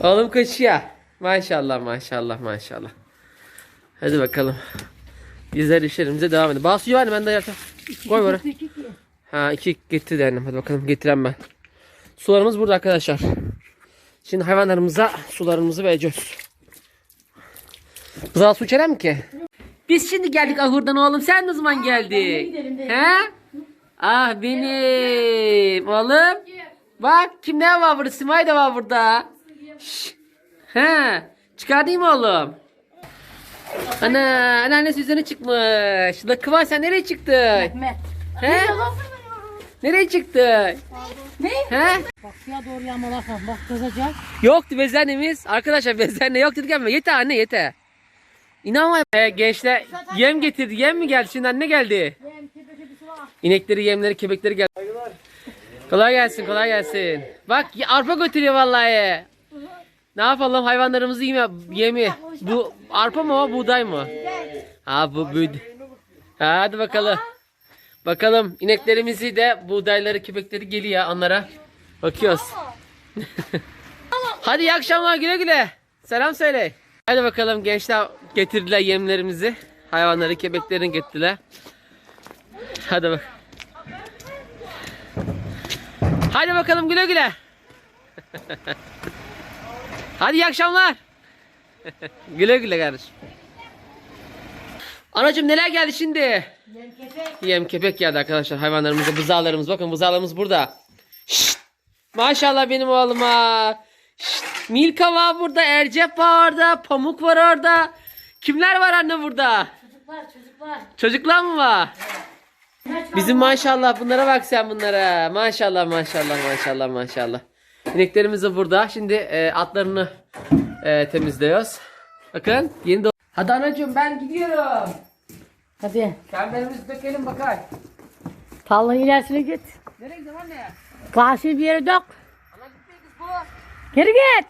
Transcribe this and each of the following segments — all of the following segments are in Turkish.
Oğlum koşuyor. Maşallah maşallah maşallah. Hadi bakalım. Bizler işlerimize devam edelim. Bas suyu var mı? Ben de yatar. Koy buraya. Ha iki getirdi annem. Hadi bakalım getiren ben. Sularımız burada arkadaşlar. Şimdi hayvanlarımıza sularımızı vereceğiz. Kızal su içer mi ki? Biz şimdi geldik ahurdan oğlum. Sen ne zaman geldin? He? Ah benim oğlum. Bak kimler var burada? Simay da var burada. He. Çıkardın mı oğlum? Ana, anneannesi üzerine çıkmış. La Kıvanç sen nereye çıktın? Mehmet. He? Nereye çıktın? Ne? He? Bak suya doğru yağmalarsan bak kızacak. Yoktu bezennemiz. Arkadaşlar bezenne yok dedik ama yeter anne yeter. İnanmayın. Ee, gençler yem getirdi. Yem mi geldi? Şimdi anne geldi. İnekleri, yemleri, kebekleri geldi. Kolay gelsin, kolay gelsin. Bak arpa götürüyor vallahi. Ne yapalım hayvanlarımızı yeme, yemi. Bu arpa mı o, buğday mı? Ha bu buğday. Ha, hadi bakalım. Bakalım ineklerimizi de buğdayları, kebekleri geliyor onlara. Bakıyoruz. Hadi iyi akşamlar güle güle. Selam söyle. Hadi bakalım gençler getirdiler yemlerimizi. Hayvanları kebeklerini getirdiler. Hadi bak. Hadi bakalım güle güle. Hadi iyi akşamlar. güle güle kardeşim. Anacığım neler geldi şimdi? Yem kepek geldi arkadaşlar hayvanlarımıza bızağlarımız bakın bızağlarımız burada. Şşt! Maşallah benim oğluma. Şşt! Milka var burada, Ercep var orada, Pamuk var orada. Kimler var anne burada? Çocuklar çocuklar. Çocuklar mı var? Bizim maşallah bunlara bak sen bunlara. Maşallah maşallah maşallah maşallah. İneklerimiz de burada. Şimdi e, atlarını e, temizliyoruz. Bakın yeni de... Hadi anacığım ben gidiyorum. Hadi. Kemberimizi dökelim bakalım. Tarlanın ilerisine git. Nereye gidiyorsun anne? Karşı bir yere dök. Ana gitmeyin kız bu. Geri git.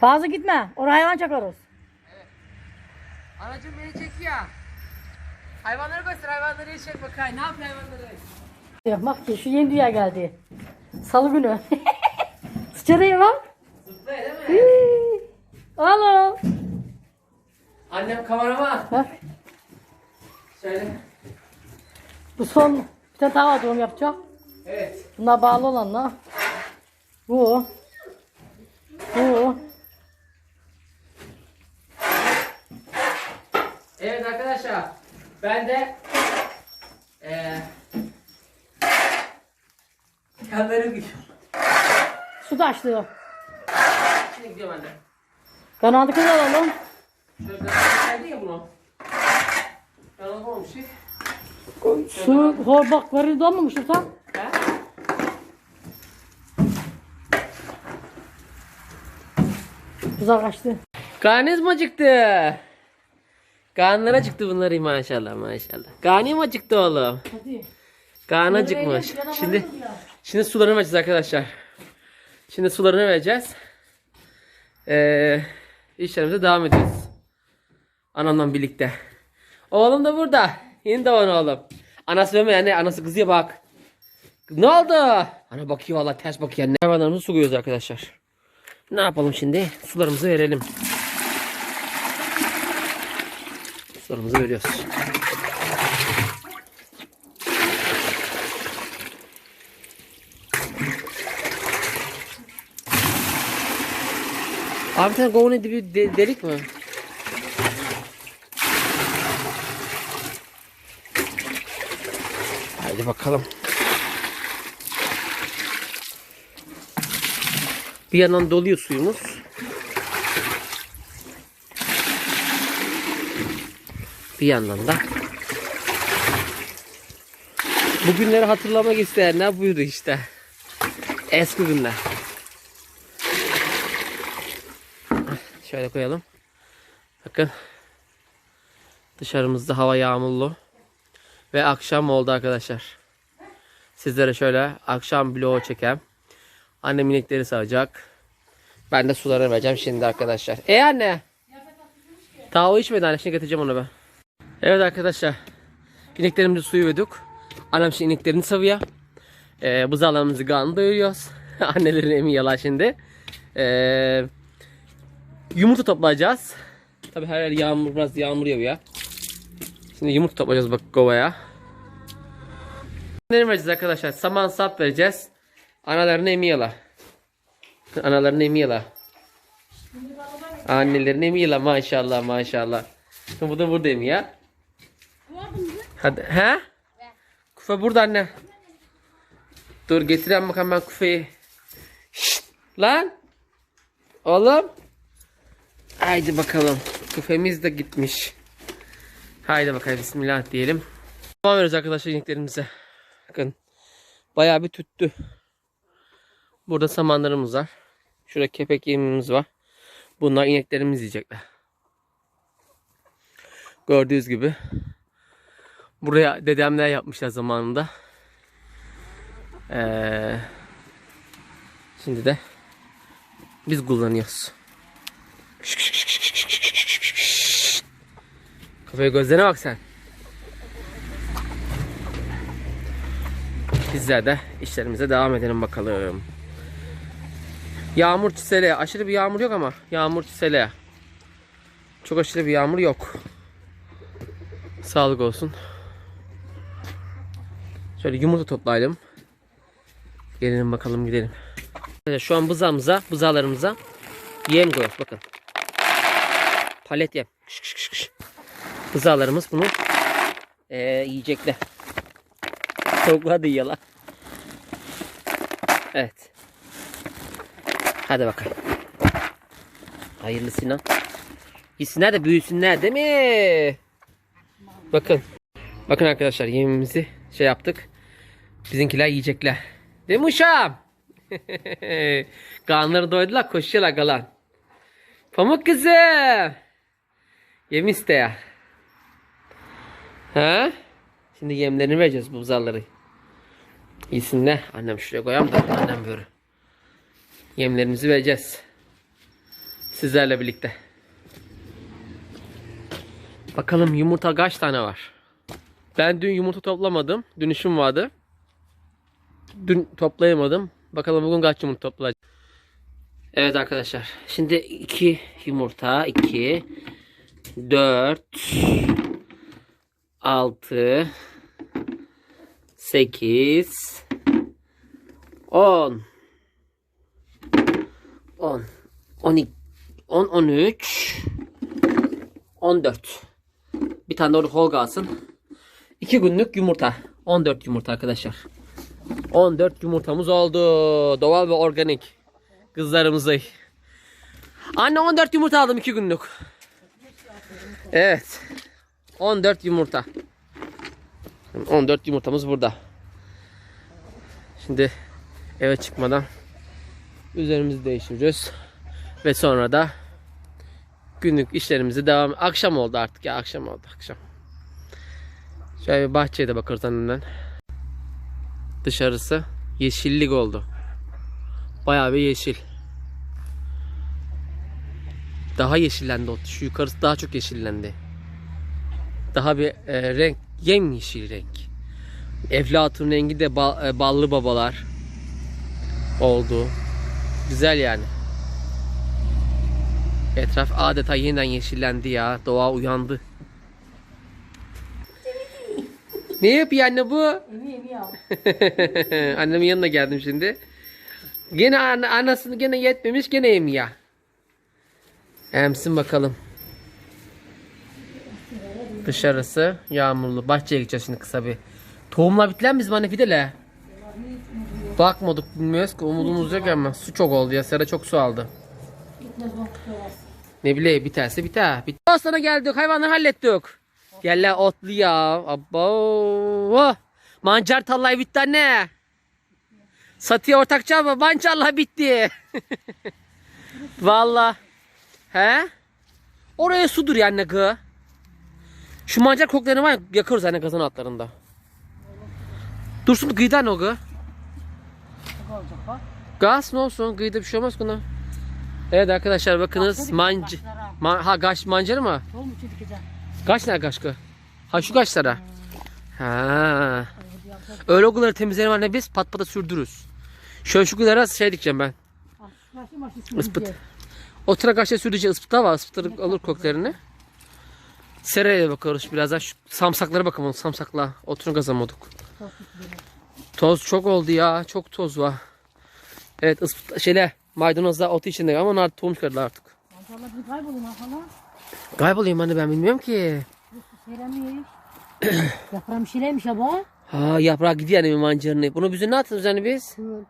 Fazla gitme. Oraya hayvan çakarız. Anacığım beni çekiyor. Hayvanları göster hayvanları çek bakayım. Ne yapıyor hayvanları? Ya Bak ki şu yeni dünya geldi. Salı günü. Sıçarayım bak. Zıplıyor değil mi? Alo. Annem kameraman. Bak Şöyle. bu son bir tane daha doğum yapacak. Evet. Bunlar bağlı olanlar. Bu. Bu. Evet arkadaşlar. Ben de eee Kamera gidiyorum. Su taşlıyor. Şimdi gidiyorum anne. Kanadı kız alalım. Şöyle geldi ya bunu. Alamamış şey. Su horbakları donmamıştır tam. He? Güzel kaçtı. Karnınız mı acıktı? Karnları acıktı bunları maşallah maşallah. Karnı mı acıktı oğlum? Hadi. Karnı acıkmış. Şimdi şimdi sularını vereceğiz arkadaşlar. Şimdi sularını vereceğiz. Ee, işlerimize devam ediyoruz. Anamla birlikte. Oğlum da burada. Yeni doğan oğlum. Anası verme anne. Anası kızıyor bak. Ne oldu? Ana bakıyor valla ters bakıyor. Hayvanlarımızı suluyoruz arkadaşlar. Ne yapalım şimdi? Sularımızı verelim. Sularımızı veriyoruz. Abi sen kovun dibi de- delik mi? Haydi bakalım. Bir yandan doluyor suyumuz. Bir yandan da bugünleri hatırlamak isteyenler buydu işte. Eski günler. Şöyle koyalım. Bakın. Dışarımızda hava yağmurlu. Ve akşam oldu arkadaşlar. Sizlere şöyle akşam vlogu çekem. Annem inekleri sağacak. Ben de suları vereceğim şimdi arkadaşlar. E anne. Tavuğu içmedi anne. Şimdi getireceğim onu ben. Evet arkadaşlar. İneklerimizi suyu verdik. Anam şimdi ineklerini savıyor. Ee, buzağlarımızı kan doyuruyoruz. Annelerin emiyorlar şimdi. Ee, yumurta toplayacağız. Tabi her yer yağmur biraz yağmur yağıyor. Şimdi yumurta toplayacağız bak kovaya. Ne vereceğiz arkadaşlar? Saman sap vereceğiz. Analarını emiyorlar. Analarını emiyorlar. Annelerini emiyorlar maşallah maşallah. Bu da burada emiyor. Hadi he? Kufa burada anne. Dur getireyim bakalım ben kufayı. Şşt, lan. Oğlum. Haydi bakalım. Kufemiz de gitmiş. Haydi bakalım bismillah diyelim. Devam ediyoruz arkadaşlar ineklerimize. Bakın. Bayağı bir tüttü. Burada samanlarımız var. Şurada kepek yemimiz var. Bunlar ineklerimiz yiyecekler. Gördüğünüz gibi. Buraya dedemler yapmışlar zamanında. Ee, şimdi de biz kullanıyoruz. Kafaya gözlerine bak sen. Bizler de işlerimize devam edelim bakalım. Yağmur çisele. Aşırı bir yağmur yok ama yağmur çisele. Çok aşırı bir yağmur yok. Sağlık olsun. Şöyle yumurta toplayalım. Gelelim bakalım gidelim. Evet, Şu an buzağımıza, buzağlarımıza yem koyuyoruz bakın. Palet yem. Kış kış kış kış. Buzağlarımız bunu eee yiyecekler. Tavuklar da yiyorlar. Evet. Hadi bakalım. Hayırlısına. Yesinler de büyüsünler değil mi? Bakın. Bakın arkadaşlar yemimizi şey yaptık. Bizimkiler yiyecekler. Değil mi uşağım? Kanları doydular koşuyorlar kalan. Pamuk kızım. Yem iste ya. Ha? Şimdi yemlerini vereceğiz bu buzalları. İyisinler. Annem şuraya koyalım da annem böyle. Yemlerimizi vereceğiz. Sizlerle birlikte. Bakalım yumurta kaç tane var? Ben dün yumurta toplamadım. Dün işim vardı. Dün toplayamadım. Bakalım bugün kaç yumurta toplayacağım. Evet arkadaşlar. Şimdi 2 yumurta. 2 4 6 8 10 10 12 10 13 14 Bir tane de orada hol kalsın. 2 günlük yumurta. 14 yumurta arkadaşlar. 14 yumurtamız oldu. Doğal ve organik. Kızlarımızı. Anne 14 yumurta aldım 2 günlük. Evet. 14 yumurta. 14 yumurtamız burada. Şimdi eve çıkmadan üzerimizi değiştireceğiz. Ve sonra da günlük işlerimizi devam akşam oldu artık ya akşam oldu akşam. Şöyle bir bahçeye de bakarız önünden. Dışarısı yeşillik oldu. Bayağı bir yeşil. Daha yeşillendi o. Şu yukarısı daha çok yeşillendi. Daha bir e, renk yemyeşil renk. Eflatun rengi de bal- e, ballı babalar oldu. Güzel yani. Etraf adeta yeniden yeşillendi ya. Doğa uyandı. ne yapıyor anne bu? Ya. Annemin yanına geldim şimdi. Gene anne, anasını gene yetmemiş gene yemiyor. Emsin bakalım. Dışarısı yağmurlu. Bahçeye gideceğiz şimdi kısa bir. Tohumlar bitilen bizim anne fidele. Bakmadık bilmiyoruz ki umudumuz yok ama su çok oldu ya Sera çok su aldı. Ne bileyim biterse biter. Bit sana geldik hayvanları hallettik. Gel la otlu ya. Abo. Mancar tallay bitti anne. Satıya ortakça ama mancarla bitti. Valla. He? Oraya sudur ya anne kı. Şu mancar koklarını var ya yakarız anne kazan altlarında. Dursun gıydan o gı. Gaz ne olsun gıyda bir şey olmaz buna. Evet arkadaşlar bakınız manc başlara. Ma ha gaş mancarı mı? Kaç tane kaşkı? Ha şu kaçlara. Ha. Öyle okulları temizleyelim anne biz pat pata sürdürürüz. Şöyle şu kuyulara şey dikeceğim ben. Ispıt. O trakaşta sürdüreceğiz ıspıta var. Ispıtları alır koklarını. Seraya bakarız birazdan. Şu samsaklara bakalım. Samsakla. Oturun kazamadık. Toz çok oldu ya. Çok toz var. Evet ıspıt şeyle maydanozlar otu içinde ama onlar tohum çıkardılar artık. Mantarlar bir kaybolun ha falan. Kaybolayım anne ben bilmiyorum ki. Seyremiş. Yaprağım şeylermiş ya bu. Ha yaprağı gidiyor yani mancarını. Bunu bize ne atalım üzerine biz? Kul.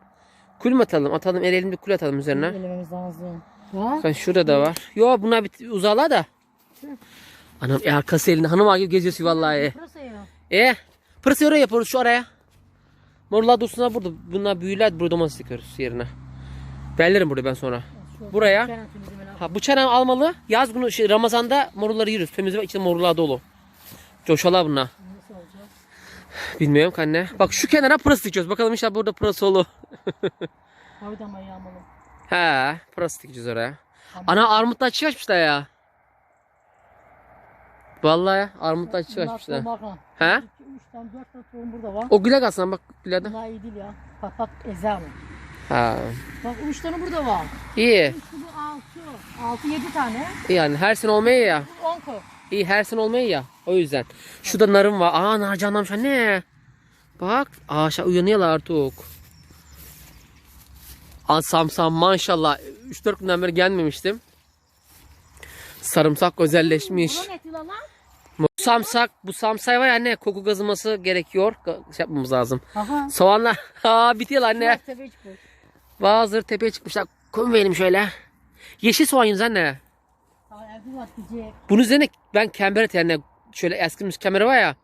Kul mü atalım? Atalım erelim bir kul atalım üzerine. Elememiz lazım. Ya. Ben şurada da var. Yo bunlar bir uzağlar da. Anam e, arkası elinde hanım ağa gibi geziyorsun vallahi. Burası ya. E pırası oraya yapıyoruz şu araya. Morlar dursunlar burada. Bunlar büyüler burada domates dikiyoruz yerine. Bellerim burada ben sonra. Şu Buraya. temizleme. Ha bu çanem almalı. Yaz günü şey, Ramazan'da morulları yürürüz. Temiz ve içinde morullar dolu. Coşalar bunlar. Bilmiyorum anne. Bak şu kenara pırası dikiyoruz. Bakalım inşallah burada pırası olur. Kavga ama yağmalı. He, pırası dikeceğiz oraya. Ana armutlar çiğ açmışlar ya. Vallahi ya, armutlar tohum He? 3 tane 4 tane tohum burada var. O güle kalsın bak gülerden. Bunlar iyi değil ya. Bak bak eza mı? Ha. Bak 3 tane burada var. İyi. 3 bu 6. 6 7 tane. Yani her sene olmuyor ya. Bu 10 koy. İyi her sene olmuyor ya. O yüzden. Şurada narım var. Aa nar canlanmış anne. Bak ağaçta uyanıyorlar artık. Samsam maşallah. 3-4 günden beri gelmemiştim. Sarımsak özelleşmiş. Bu samsak, bu samsay var ya anne koku gazıması gerekiyor. Şey yapmamız lazım. Aha. Soğanlar ha bitiyor anne. Bazıları tepeye çıkmışlar. Koyun verelim şöyle. Yeşil soğan yalnız anne. Daha evde var gidecek. Bunun üzerine ben kember yani şöyle eskimiş kemeri var ya.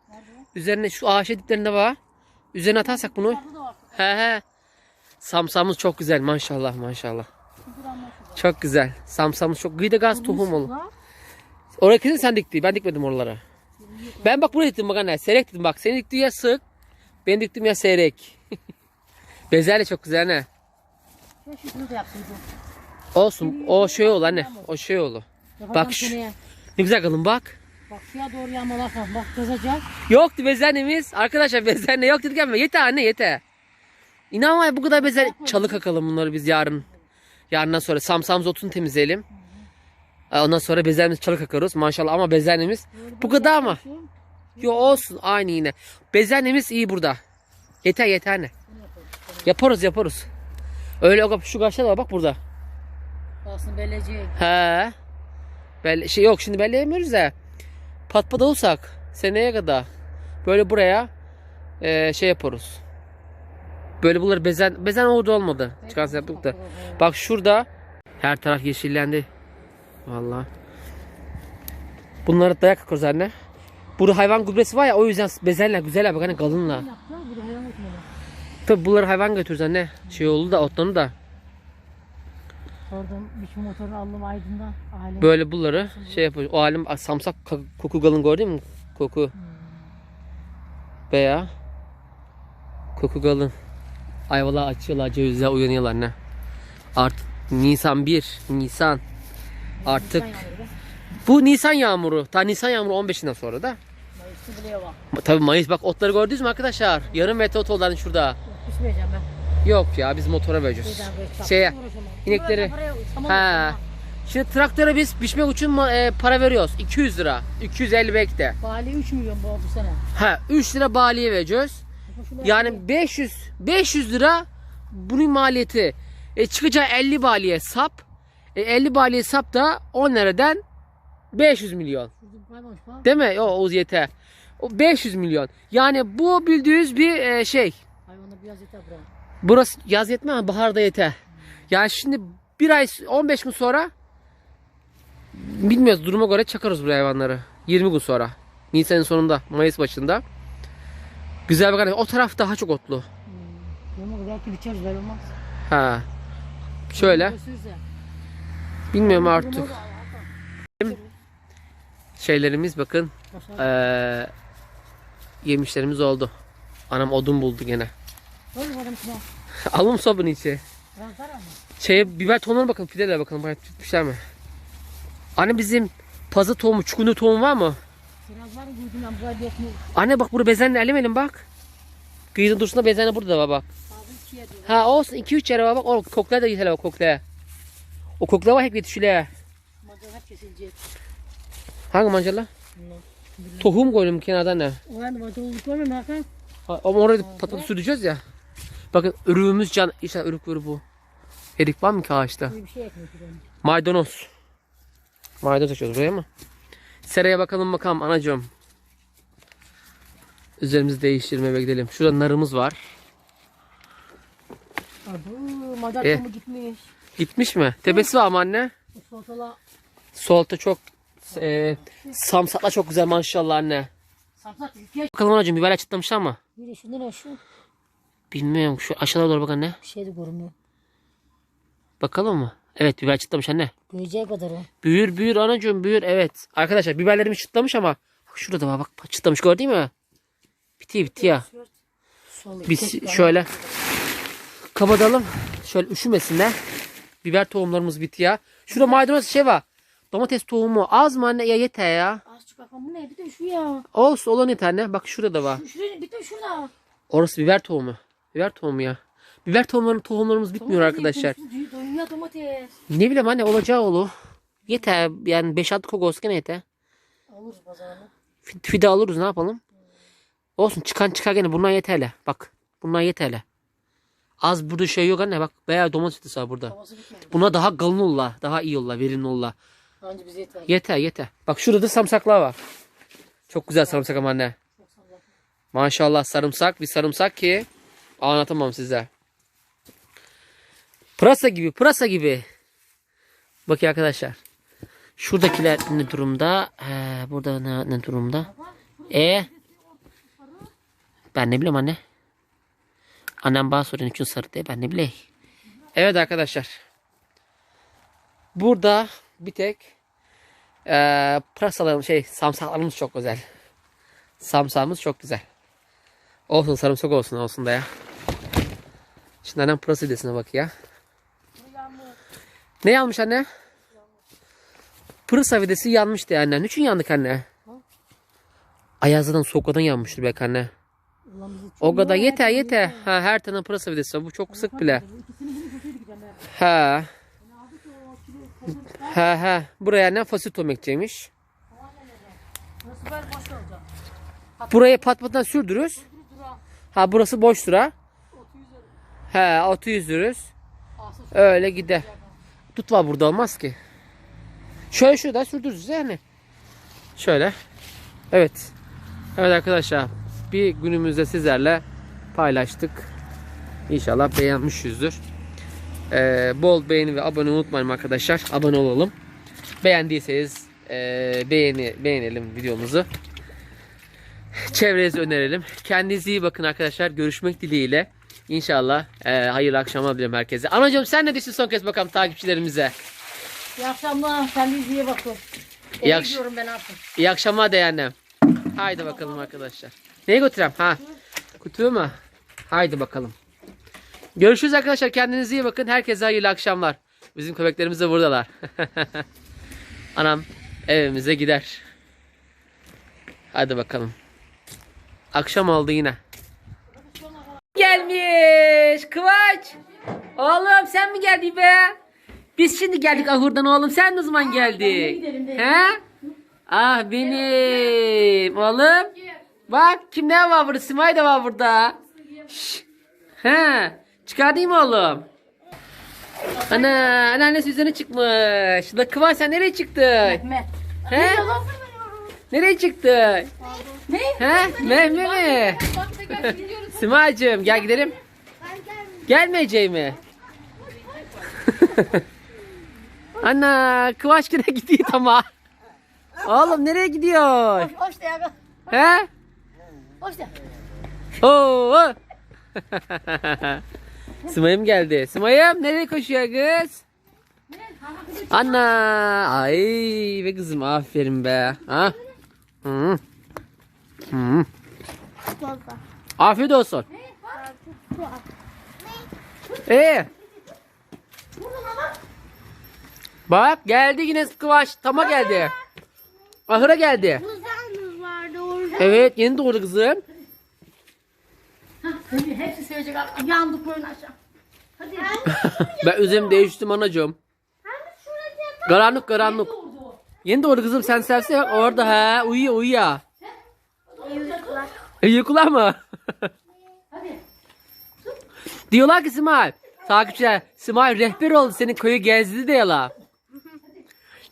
Üzerine şu ağaç diplerinde var. Üzerine atarsak bunu. He he. Samsamız çok güzel maşallah maşallah. Çok güzel. Samsamız çok gıda gaz tohum olur. Oraya kesin sen dikti. Ben dikmedim oralara. Ben bak buraya diktim bak anne. Seyrek dedim bak. Senin diktiğin yer sık. Ben diktim ya seyrek. Bezelye çok güzel yaptıydı. Olsun. O şey ol anne. O şey olur. Bak şu- seneye. Ne güzel kadın bak. Bak şuraya doğru yağmalar falan. Bak kızacak. Yoktu bezenimiz. Arkadaşlar bezenle yok dedik ama yeter anne yeter. İnan var bu kadar bezen. Çalı kakalım bunları biz yarın. Yarından sonra samsamız otunu temizleyelim. Ondan sonra bezenimiz çalı kakarız maşallah ama bezenimiz bu kadar ama. Yo olsun aynı yine. Bezenimiz iyi burada. Yeter yeter anne. Yaparız yaparız. Öyle şu kaşlar da var bak burada. Aslında bellecek. He. Belli, şey yok şimdi belleyemiyoruz da. Pat pat olsak seneye kadar böyle buraya eee, şey yaparız. Böyle bunları bezen bezen orada olmadı. Çıkarsın yaptık da. Bak şurada her taraf yeşillendi. Vallahi. Bunları dayak akıyoruz anne. Burada hayvan gübresi var ya o yüzden bezenler güzel bak hani kalınla. Tabi bunları hayvan götürürüz anne. Şey oldu da otlarını da. Sordum biçim motorunu aldım Aydın'dan. Ailem. Böyle bunları şey yapıyor. O halim samsak koku galın gördün mü? Koku. Veya koku galın. Ayvalar açıyorlar, cevizler uyanıyorlar ne? Artık Nisan 1, Nisan. Artık bu Nisan yağmuru. Ta Nisan yağmuru 15'inden sonra da. Mayıs'ı bile var. Tabii Mayıs bak otları gördünüz mü arkadaşlar? Yarım metre ot oldu şurada. Pişmeyeceğim ben. Yok ya biz motora vereceğiz. Şeye inekleri. Ha. Şimdi traktöre biz biçmek için e, para veriyoruz. 200 lira. 250 belki de. Bali 3 milyon bu, bu sene. Ha 3 lira baliye vereceğiz. Yani 500 500 lira bunun maliyeti. E çıkacağı 50 baliye sap. E 50 baliye sap da 10 liradan 500 milyon. Değil mi? O Oğuz yeter. O 500 milyon. Yani bu bildiğiniz bir e, şey. Hayvanda biraz yeter bura. Burası yaz yetmez ama baharda yeter. Yani şimdi bir ay 15 gün sonra bilmiyoruz duruma göre çakarız buraya hayvanları. 20 gün sonra. Nisan'ın sonunda, Mayıs başında. Güzel bir O taraf daha çok otlu. Ama belki biçeriz böyle olmaz. Ha. Şöyle. Bilmiyorum artık. Şeylerimiz bakın. Eee yemişlerimiz oldu. Anam odun buldu gene. Alın sobun içi. Rankara mı? Şeye biber tohumlarına bakın. Fidelere bakalım. Bayağı tutmuşlar mı? Anne bizim pazı tohumu, çukundu tohumu var mı? Biraz var gördüm ben burada yok mu? Anne bak burada bezenle elemeyelim bak. Kıyıda dursun da bezenle burada da var bak. Ha olsun 2-3 yere var bak. O koklaya da yeter bak koklaya. O koklaya var hep kesilecek. Hangi mancalar? Tohum koydum kenardan ne? O mı Hakan? Ama oraya patates süreceğiz ya. Bakın ürümümüz can. İşte ürük ürü bu. Erik var mı ki ağaçta? Bir şey. Maydanoz. Maydanoz açıyoruz buraya mı? Seraya bakalım bakalım anacığım. Üzerimizi değiştirmeye gidelim. Şurada narımız var. Abu macar tomu gitmiş. Gitmiş mi? Tepesi var mı anne? Bu salatalar Solta çok e, samsakla çok güzel maşallah anne. samsak. Bakalım anacığım biber açıklamışlar mı? Bir de şundan şu? Bilmiyorum şu aşağıda doğru bak anne. Bir şey de görünmüyor. Bakalım mı? Evet biber çıtlamış anne. Göreceği kadar o. Büyür büyür anacığım büyür evet. Arkadaşlar biberlerimiz çıtlamış ama bak şurada var bak çıtlamış gördün mü? Bitiyor bitiyor. Sol Biz şöyle kapatalım. Şöyle üşümesinler. Biber tohumlarımız bitiyor. Şurada maydanoz şey var. Domates tohumu az mı anne ya yeter ya. Az çık bakalım bu ne? Bir de şu ya. Olsun olan yeter anne. Bak şurada da var. Şu, şuraya, bir de şurada. Orası biber tohumu. Biber tohumu ya. Biber tohumlarının tohumlarımız bitmiyor arkadaşlar. Domates, Dünya domates. Ne bileyim anne olacağı olur. Yeter yani 5-6 kok olsun gene yeter. Alırız pazarına. Fi- Fide alırız ne yapalım? Olsun çıkan çıkar gene bunlar yeterli. Bak bunlar yeterli. Az burada şey yok anne bak bayağı domates var burada. Buna daha kalın olla, daha iyi olla, verimli olla. Bize yeter. Yeter yeter. Bak şurada da sarımsaklar var. Çok güzel sarımsak ama anne. Maşallah sarımsak bir sarımsak ki anlatamam size. Pırasa gibi pırasa gibi. Bakın arkadaşlar. Şuradakiler ne durumda? Ee, burada ne, ne durumda? E ben ne bileyim anne. Annem bana soruyor için sarı diye ben ne bileyim. Evet arkadaşlar. Burada bir tek eee pırasalarımız şey samsaklarımız çok güzel. Samsağımız çok güzel. Olsun sarımsak olsun olsun da ya. Şimdi annem pırasa videsine bak ya. Ne yanmış anne? Pırasa videsi yanmıştı anne. Niçin yandık anne? Ayazdan soğuklardan yanmıştır belki anne. O kadar yeter yeter. Ha, her tane pırasa videsi var. Bu çok sık bile. Ha. Ha ha. Buraya ne fasulye olacak? Buraya pat pattan sürdürürüz. Ha burası boş sıra. He otu yüzdürürüz. Öyle gider. Tut var burada olmaz ki. Şöyle şurada sürdürürüz yani. Şöyle. Evet. Evet arkadaşlar. Bir günümüzde sizlerle paylaştık. İnşallah beğenmişizdir. Ee, bol beğeni ve abone unutmayın arkadaşlar. Abone olalım. Beğendiyseniz ee, beğeni beğenelim videomuzu. Çevrenize önerelim. Kendinize iyi bakın arkadaşlar. Görüşmek dileğiyle. İnşallah ee, hayırlı akşamlar dilerim herkese. Anacığım sen ne diyorsun son kez bakalım takipçilerimize. İyi akşamlar. Kendinize iyi bakın. İyi akş- gidiyorum ben artık. İyi akşamlar de annem. Haydi bakalım arkadaşlar. Neye götüreyim? Ha. Kutuyu mu? Haydi bakalım. Görüşürüz arkadaşlar. Kendinize iyi bakın. Herkese hayırlı akşamlar. Bizim köpeklerimiz de buradalar. Anam evimize gider. Hadi bakalım. Akşam oldu yine. Kıvaç. Oğlum sen mi geldin be? Biz şimdi geldik ahurdan oğlum. Sen ne zaman de. He? Ah benim oğlum. Bak kimler var burada? Simay da var burada. Şş. He. Çıkardın mı oğlum? Ana, anneannesi üzerine çıkmış. La Kıvanç sen nereye çıktın? Mehmet. He? Nereye çıktın? Ne? He? Mehme mi? Simay'cığım gel gidelim. Gelmeyeceğim mi? Ana Kıvanç yine gidiyor ama. Oğlum nereye gidiyor? Hoş da ya. He? Hoş da. Oo. Sımayım geldi. Sımayım nereye koşuyor kız? Ana. Ay be kızım aferin be. Ha? Hı. Hı. Afiyet olsun. Ee. Bak geldi yine Kıvaç. Tama geldi. Ahıra geldi. Buzağınız Evet yeni doğdu kızım. Hepsi sevecek. Yandık böyle aşağı. Hadi. Ben üzerimi değiştim anacığım. Karanlık karanlık. Yeni doğdu kızım sen sevse bak orada ha uyuyor uyuyor. Uyuyorlar mı? Diyorlar ki Simay. Takipçiler Simay rehber oldu senin köyü gezdi diyorlar.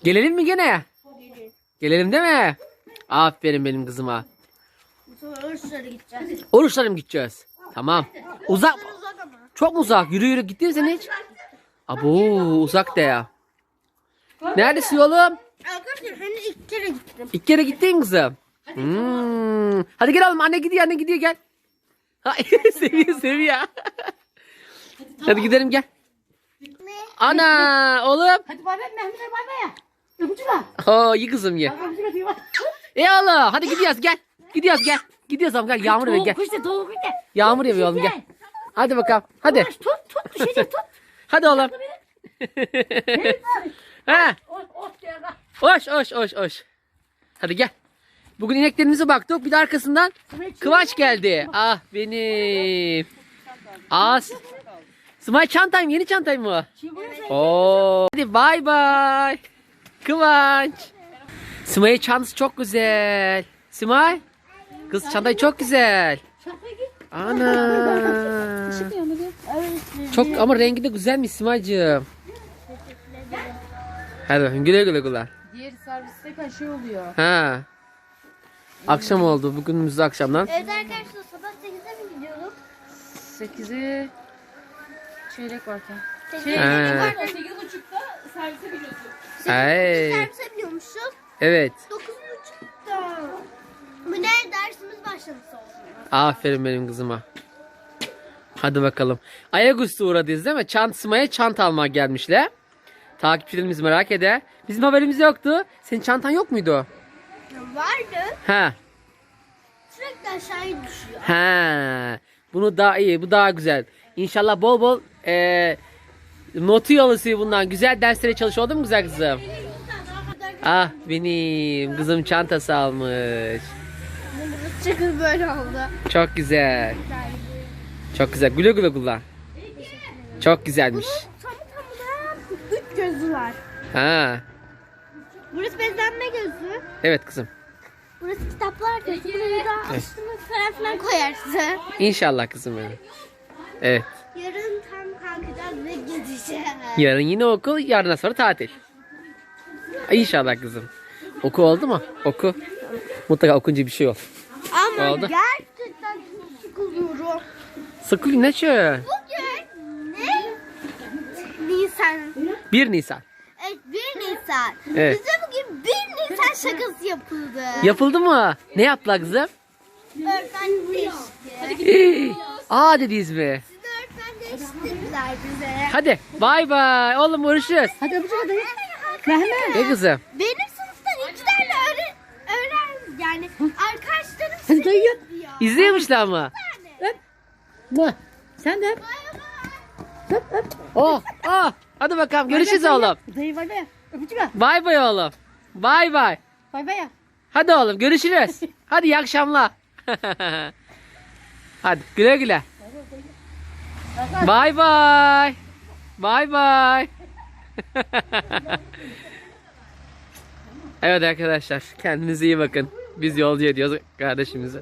Gelelim mi gene? Gelelim değil mi? Aferin benim kızıma. Oruçlara gideceğiz. Oruçlara mı gideceğiz? Tamam. Uzak. Çok mu uzak? Yürü yürü gittin sen hiç? Abo uzak da ya. Neredesin oğlum? Arkadaşlar hani ilk kere gittim. İlk kere gittin kızım. Hmm. Hadi gel oğlum anne gidiyor anne gidiyor gel. Ha, seviyor seviyor. Hadi gidelim gel. Ana oğlum. Hadi bay bay Mehmet'e bay bay var. Oo iyi kızım ye. Öpücük atayım. E oğlum hadi gidiyoruz gel. Gidiyoruz gel. Gidiyoruz oğlum gel yağmur yağıyor gel. Kuş da tavuk da. Yağmur yağıyor oğlum gel. Hadi bakalım hadi. Tut tut düşecek tut. Hadi oğlum. ha. Oş oş gel hoş hoş. Hadi gel. Bugün ineklerimize baktık. Bir de arkasından Kıvanç geldi. Ah benim. As. Smay çantayım. Yeni çantayım mı? Oo. Hadi bay bay. Kıvanç. Smay'ın çantası çok güzel. Smay. Kız çantayı çok güzel. Ana. Çok ama rengi de güzelmiş Smay'cığım. Hadi bakayım güle güle güle. Diğer serviste şey oluyor. Ha. Akşam oldu. Bugünümüzde akşamdan. Evet arkadaşlar sabah 8'e mi gidiyorduk? 8'e çeyrek varken. 8'e Ha. vardı. 8.30'da servise biliyorsun. Ay. Servise biliyormuşuz. Evet. 9.30'da. Bu ne dersimiz başladı sonra. Aferin benim kızıma. Hadi bakalım. Ayaküstü uğradıyız değil mi? Çant sımaya çant almak gelmişler. Takipçilerimiz merak eder. Bizim haberimiz yoktu. Senin çantan yok muydu? Vardı. Ha. Sürekli aşağıya düşüyor. Ha. Bunu daha iyi. Bu daha güzel. İnşallah bol bol eee notu yolusu bundan. Güzel derslere çalış oldu mu güzel kızım? Ah benim kızım çantası almış. Çıkır böyle oldu. Çok güzel. Çok güzel. Güle güle kullan. Çok güzelmiş. Tam tamına üç gözü var. Ha. Burası beslenme gözü. Evet kızım. Burası kitaplar gözü. Burayı da açtığımız falan filan koyarsın. İnşallah kızım benim. Evet. Yarın tam kalkacağız ve gideceğiz. Yarın yine okul, yarından sonra tatil. İnşallah kızım. Oku oldu mu? Oku. Mutlaka okunca bir şey ol. Ama Oldu. gerçekten sıkılıyorum. Sıkı ne şu? Bugün ne? Nisan. 1 Nisan. Evet 1 Nisan. Evet. Bize bugün 1 Nisan şakası yapıldı. Yapıldı mı? Ne yaptılar kızım? Öğretmen değişti. Aa dediniz mi? Siz de öğretmen değiştirdiler bize. Hadi bay bay. Oğlum görüşürüz. Hadi öpücük atayım. Mehmet. Ne kızım? Benim sınıftan iki tane öğren, öğren yani arkadaşlarım Hadi öp. diyor. İzliyormuşlar mı? Muah. Sen de öp. Öp öp. Oh, oh. Hadi bakalım görüşürüz oğlum. Dayı bay bay. Öpücük at. Bay bay oğlum. Bay bay. Bay bay. Hadi oğlum görüşürüz. Hadi iyi akşamlar. Hadi güle güle. Bay bay. Bay bay. evet arkadaşlar kendinize iyi bakın. Biz yolcu ediyoruz kardeşimizi.